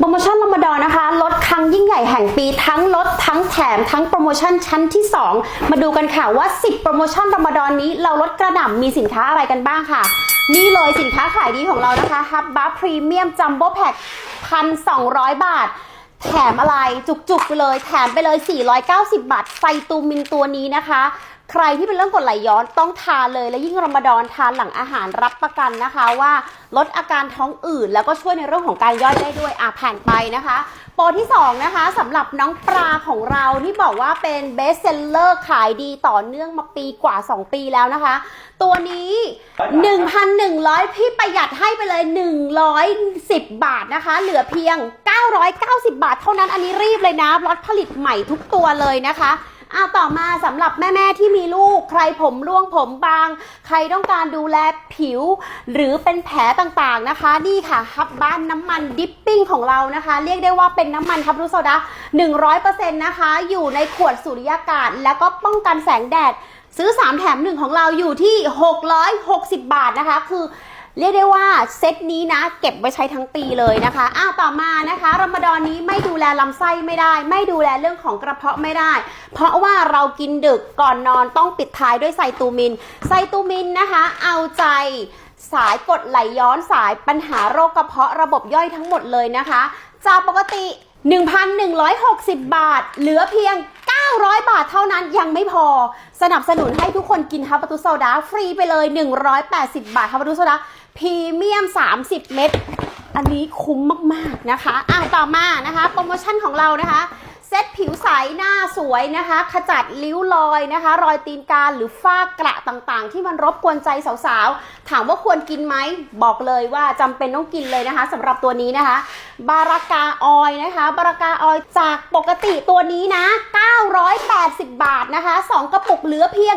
โปรโมชั่นรอมฎอนนะคะ ลดครั้งยิ่งใหญ่แห่งปีทั้งลดทั้งแถมทั้งโปรโมชั่นชั้นที่ 2 มาดูกันค่ะว่า 10 โปรโมชั่นรอมฎอนนี้เราลดกระหน่ำมีสินค้าอะไรกันบ้างค่ะ นี่เลยสินค้าขายดีของเรานะคะฮับบัฟพรีเมียมจัมโบ้แพ็คพันสองบาทแถมอะไรจุกๆไปเลย แถมไปเลย 490 บาทไซตูมินตัวนี้นะคะ ใครที่เป็นเรื่องกดไหลย้อนต้องทานเลย และยิ่งรอมฎอนทานหลังอาหารรับประกันนะคะว่าลดอาการท้องอืดแล้วก็ช่วยในเรื่องของการย่อยได้ด้วยอะผ่านไปนะคะ โปรที่ 2 นะคะสำหรับน้องปลาของเราที่บอกว่าเป็นเบสเซลเลอร์ขายดีต่อเนื่องมาปีกว่า 2 ปีแล้วนะคะ ตัวนี้ 1,100 พี่ประหยัดให้ไปเลย 110 บาทนะคะ เหลือเพียง 990 บาทเท่านั้นอันนี้รีบเลยนะรถผลิตใหม่ทุกตัวเลยนะคะ อาต่อมาสำหรับแม่ ๆ ที่มีลูก ใครผมร่วงผมบาง ใครต้องการดูแลผิว หรือเป็นแผลต่างๆนะคะ นี่ค่ะฮับบ้านน้ำมันดิปปิ้งของเรานะคะ เรียกได้ว่าเป็นน้ำมันทับรูโซดา100%นะคะ อยู่ในขวดสุญญากาศ แล้วก็ป้องกันแสงแดด ซื้อ 3 แถม 1 ของเราอยู่ที่ 660 บาทนะคะ คือ เรียกได้ว่าเซตนี้นะ เก็บไว้ใช้ทั้งปีเลยนะคะอ้าวต่อมานะคะรอมฎอนนี้ไม่ดูแลลำไส้ไม่ได้ ไม่ดูแลเรื่องของกระเพาะไม่ได้ เพราะว่าเรากินดึกก่อนนอนต้องปิดท้ายด้วยไซตูมิน ไซตูมินนะคะ เอาใจสายกดไหลย้อนสายปัญหาโรคกระเพาะระบบย่อยทั้งหมดเลยนะคะ จากปกติ 1,160 บาท เหลือเพียง 900 บาทเท่านั้นยังไม่พอ สนับสนุนให้ทุกคนกินฮับปะตุโซดา ฟรีไปเลย 180 บาทฮับปะตุโซดา พรีเมียม 30 เม็ดอันนี้คุ้มมากๆนะคะอะต่อมานะคะโปรโมชั่นของเรานะคะเซตผิวใสหน้าสวยนะคะ ขจัดริ้วรอยนะคะ รอยตีนกาหรือฝ้ากระต่างๆ ที่มันรบกวนใจสาวๆ ถามว่าควรกินไหม บอกเลยว่าจำเป็นต้องกินเลยนะคะสำหรับตัวนี้นะคะ บารากาออยนะคะ บารากาออยจากปกติตัวนี้นะ 980 บาทนะคะ 2 กระปุกเหลือเพียง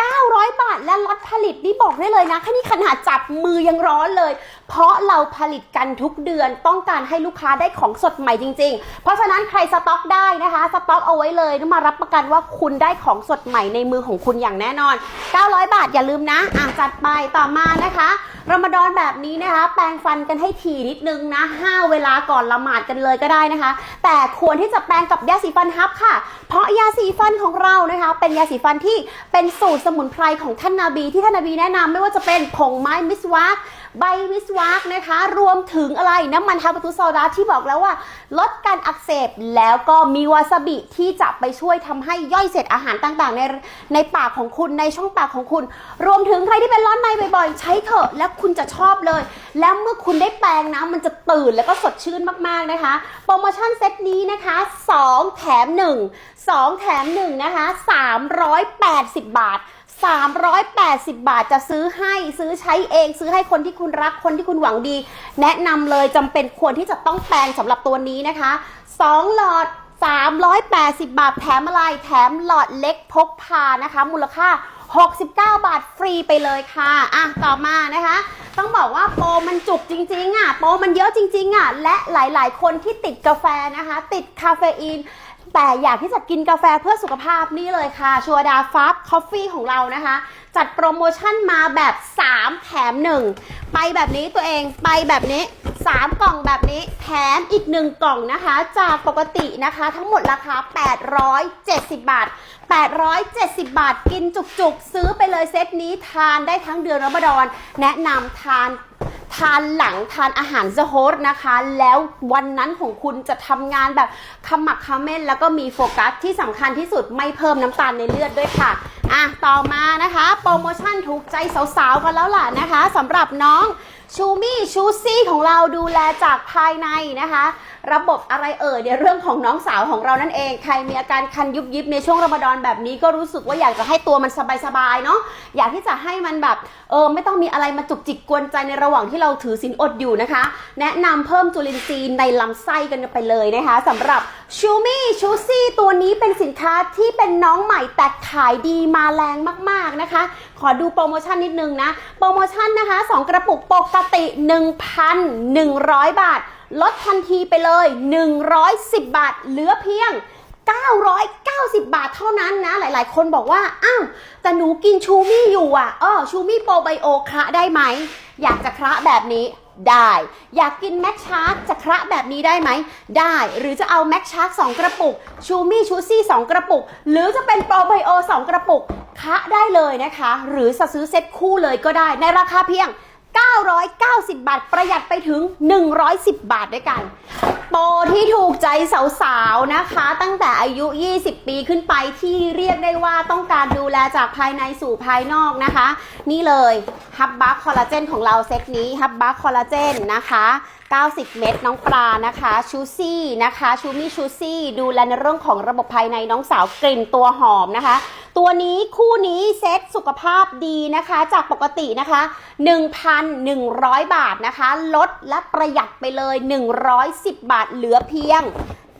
900 บาทและล็อตผลิตนี่บอกได้เลยนะแค่นี้ขนาดจับมือยังร้อนเลยเพราะเราผลิตกันทุกเดือนต้องการให้ลูกค้าได้ของสดใหม่จริง ๆ เพราะฉะนั้นใครสต็อกได้นะคะสต็อกเอาไว้เลยมารับประกันว่าคุณได้ของสดใหม่ในมือของคุณอย่างแน่นอน 900 บาทอย่าลืมนะอะจัดไปต่อมานะคะรอมฎอนแบบนี้นะคะ แปรงฟันกันให้ถี่นิดนึงนะห้าเวลาก่อนละหมาดกันเลยก็ได้นะคะ แต่ควรที่จะแปรงกับยาสีฟันฮับค่ะ เพราะยาสีฟันของเรานะคะ เป็นยาสีฟันที่เป็นสูตรสมุนไพรของท่านนาบีที่ท่านนาบีแนะนำไม่ว่าจะเป็นผงไม้มิสวาก ใบมิสวากนะคะ รวมถึงอะไรน้ำมันฮาบาตุโซดาที่บอกแล้วว่า ลดการอักเสบแล้วก็มีวาซาบิที่จะไปช่วยทำให้ย่อยเศษอาหารต่างๆ ในในปากของคุณในช่องปากของคุณ รวมถึงใครที่เป็นร้อนในบ่อยๆ ใช้เถอะแล้วคุณจะชอบเลย แล้วเมื่อคุณได้แปรงนะมันจะตื่นแล้วก็สดชื่นมากๆนะคะ โปรโมชั่นเซตนี้นะคะ 2 แถม 1 2 แถม 1 นะคะ 380 บาท 380 บาทจะซื้อให้ซื้อใช้เอง ซื้อให้คนที่คุณรักคนที่คุณหวังดี แนะนำเลยจำเป็นควรที่จะต้องแปลงสำหรับตัวนี้นะคะ 2 หลอด 380 บาทแถมอะไรแถมหลอดเล็กพกพานะคะ มูลค่า 69 บาทฟรีไปเลยค่ะ อะ ต่อมานะคะ ต้องบอกว่าโปรมันจุกจริง ๆ อะ โปรมันเยอะจริง ๆ อะ และหลายๆ คนที่ติดกาแฟนะคะ ติดคาเฟอีน แต่อยากที่จะกินกาแฟเพื่อสุขภาพนี่เลยค่ะ ชัวดาฟับคอฟฟี่ของเรานะคะ จัดโปรโมชั่นมาแบบ 3 แถม 1 ไปแบบนี้ตัวเองไปแบบนี้ 3 กล่องแบบนี้แถมอีก 1 กล่องนะคะ จากปกตินะคะ ทั้งหมดราคา 870 บาท 870 บาทกินจุกๆ ซื้อไปเลยเซตนี้ทานได้ทั้งเดือนรอมฎอน แนะนำทาน ทานหลังทานอาหารสโฮสนะคะ แล้ววันนั้นของคุณจะทำงานแบบขมักเขม้นแล้วก็มีโฟกัสที่สำคัญที่สุดไม่เพิ่มน้ำตาลในเลือดด้วยค่ะอะต่อมานะคะ โปรโมชั่นถูกใจสาวๆกันแล้วล่ะนะคะสำหรับน้องชูมี่ชูซี่ของเราดูแลจากภายในนะคะ ระบบอะไรเอ่ยในเรื่องของน้องสาวของเรานั่นเอง ใครมีอาการคันยุบยิบในช่วงรอมฎอนแบบนี้ก็รู้สึกว่าอยากจะให้ตัวมันสบายๆเนาะอยากที่จะให้มันแบบเออไม่ต้องมีอะไรมาจุกจิกกวนใจในระหว่างที่เราถือศีลอดอยู่นะคะ แนะนำเพิ่มจุลินทรีย์ในลำไส้กันไปเลยนะคะสำหรับชูมี่ชูซี่ตัวนี้เป็นสินค้าที่เป็นน้องใหม่แต่ขายดีมาแรงมากๆนะคะ ขอดูโปรโมชั่นนิดนึงนะ โปรโมชั่นนะคะ 2 กระปุกปกติ 1,100 บาท ลดทันทีไปเลย 110 บาท เหลือเพียง 990 บาทเท่านั้นนะ หลายๆ คนบอกว่า อ้าว แต่หนูกินชูมี่อยู่อะเออชูมี่โปรไบโอคระได้ไหม อยากจะคระแบบนี้ได้ อยากกินแม็กชาร์กจะคระแบบนี้ได้ไหม ได้ หรือจะเอาแม็กชาร์ก2กระปุก ชูมี่ชูซี่2กระปุก หรือจะเป็นโปรไบโอ2กระปุก คะได้เลยนะคะ หรือจะซื้อเซ็ตคู่เลยก็ได้ในราคาเพียง 990 บาท ประหยัดไปถึง 110 บาทด้วยกัน โปรที่ถูกใจสาวๆนะคะ ตั้งแต่อายุ 20 ปีขึ้นไปที่เรียกได้ว่าต้องการดูแลจากภายในสู่ภายนอกนะคะ นี่เลยฮับบัคคอลลาเจนของเราเซตนี้ฮับบัคคอลลาเจนนะคะ90 เม็ดน้องปลานะคะชูซี่นะคะชูมี่ชูซี่ดูแลในเรื่องของระบบภายในน้องสาวกลิ่นตัวหอมนะคะ ตัวนี้คู่นี้เซ็ตสุขภาพดีนะคะ จากปกตินะคะ 1,100 บาทนะคะ ลดและประหยัดไปเลย 110 บาทเหลือเพียง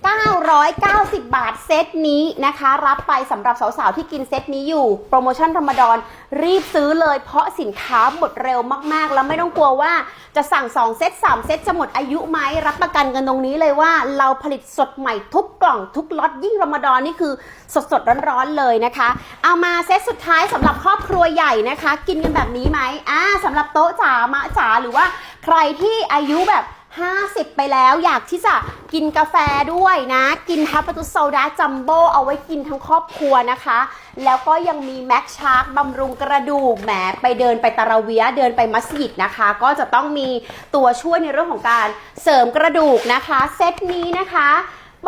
990 บาทเซตนี้นะคะ รับไปสำหรับสาวๆ ที่กินเซตนี้อยู่ โปรโมชั่นรอมฎอนรีบซื้อเลยเพราะสินค้าหมดเร็วมากๆ แล้วไม่ต้องกลัวว่าจะสั่ง 2 เซต 3 เซตจะหมดอายุไหมรับประกันกันตรงนี้เลยว่าเราผลิตสดใหม่ทุกกล่องทุกล็อตยิ่งรมฎอนนี่คือสดๆ ร้อนๆเลยนะคะ เอามาเซตสุดท้ายสำหรับครอบครัวใหญ่นะคะ กินกันแบบนี้ไหมอ่าสำหรับโต๊ะจ๋ามะจ๋าหรือว่าใครที่อายุแบบ 50 ไปแล้วอยากที่จะกินกาแฟด้วยนะ กินฮับปตุโซดาจัมโบ้เอาไว้กินทั้งครอบครัวนะคะ แล้วก็ยังมีแม็กชาร์กบำรุงกระดูกแหมไปเดินไปตาราเวียเดินไปมัสยิดนะคะ ก็จะต้องมีตัวช่วยในเรื่องของการเสริมกระดูกนะคะ เซตนี้นะคะ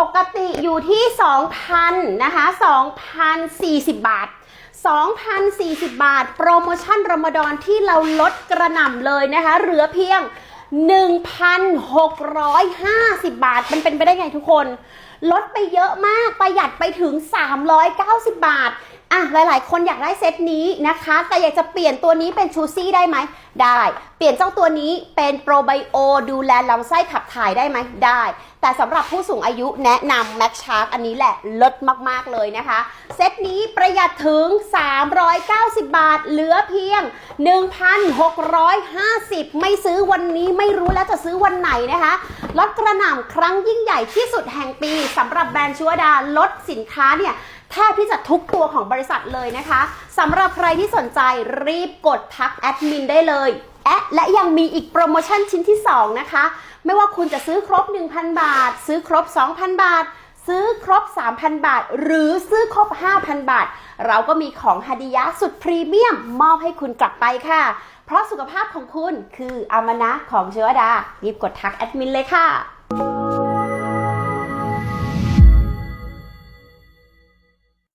ปกติอยู่ที่ 2,000 นะคะ 2,040 บาท 2,040 บาท โปรโมชั่นรมฎอนที่เราลดกระหน่ำเลยนะคะ เหลือเพียง 1,650 บาท มันเป็นไปได้ไงทุกคน ลดไปเยอะมากประหยัดไปถึง 390 บาท อะหลาย ๆ คนอยากได้เซตนี้นะคะ แต่อยากจะเปลี่ยนตัวนี้เป็นชูซี่ได้ไหม ได้ เปลี่ยนเจ้าตัวนี้เป็นโปรไบโอดูแลลำไส้ขับถ่ายได้ไหม ได้ แต่สำหรับผู้สูงอายุแนะนำแม็กชาร์กอันนี้แหละลดมาก ๆ เลยนะคะ เซตนี้ประหยัดถึง 390 บาท เหลือเพียง 1,650 ไม่ซื้อวันนี้ไม่รู้แล้วจะซื้อวันไหนนะคะลดกระหน่ำครั้งยิ่งใหญ่ที่สุดแห่งปีสำหรับแบรนด์ชัวดาลดสินค้าเนี่ย แทบที่จะทุกตัวของบริษัทเลยนะคะสำหรับใครที่สนใจรีบกดทักแอดมินได้เลยแอะและยังมีอีกโปรโมชั่นชิ้นที่ 2 นะคะ ไม่ว่าคุณจะซื้อครบ 1,000 บาท ซื้อครบ 2,000 บาท ซื้อครบ 3,000 บาท หรือซื้อครบ 5,000 บาท เราก็มีของฮาดิยะสุดพรีเมียม มอบให้คุณกลับไปค่ะ เพราะสุขภาพของคุณคืออามนะของเชื้อดารีบกดทักแอดมินเลยค่ะ